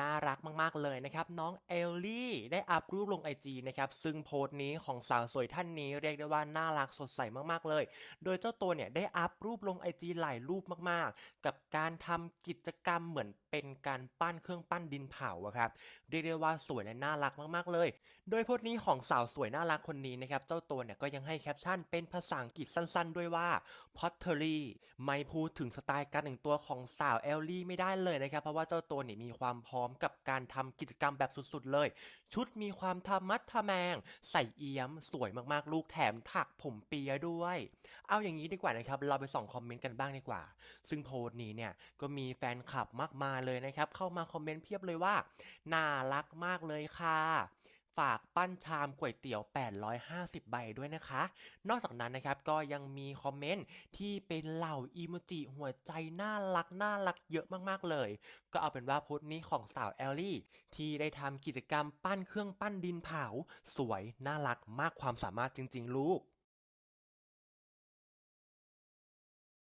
น่ารักมากๆเลยนะครับ น้องเอลลี่ได้อัพรูปลง IG นะครับซึ่งโพสต์นี้ของสาวสวยท่านนี้เรียกได้ว่าน่ารักสดใสมากๆเลย โดยเจ้าตัวเนี่ยได้อัพรูปลง IG หลายรูปมากๆ กับการทำกิจกรรมเหมือนเป็นการปั้นเครื่องปั้นดินเผาครับเรียกได้ว่าสวยและน่ารักมากๆเลย โดยโพสต์นี้ของสาวสวยน่ารักคนนี้นะครับเจ้าตัวเนี่ยก็ยังให้แคปชั่นเป็นภาษาอังกฤษสั้นๆ ด้วยว่า pottery ไม่พูดถึงสไตล์การแต่งตัวของสาวเอลลี่ไม่ได้เลยนะครับเพราะว่าเจ้าตัวเนี่ยมีความพร้อมกับการทำกิจกรรมแบบสุดๆเลย ชุดมีความทะมัดทะแมง ใส่เอี้ยม สวยมากๆลูกแถมถักผมเปียด้วย เอาอย่างนี้ดีกว่านะครับ เราไปส่องคอมเมนต์กันบ้างดีกว่า ซึ่งโพสต์นี้เนี่ยก็มีแฟนคลับมากมายเลยนะครับ เข้ามาคอมเมนต์เพียบเลยว่า น่ารักมากเลยค่ะ ฝากปั้นชามก๋วยเตี๋ยว 850 ใบด้วยนะคะ นอกจากนั้นนะครับก็ยังมีคอมเมนต์ที่เป็นเหล่าอีโมจิหัวใจน่ารักน่ารักเยอะมากๆเลย ก็เอาเป็นว่าโพสต์นี้ของสาวแอลลี่ ที่ได้ทำกิจกรรมปั้นเครื่องปั้นดินเผา สวยน่ารักมากความสามารถจริง ๆ ลูก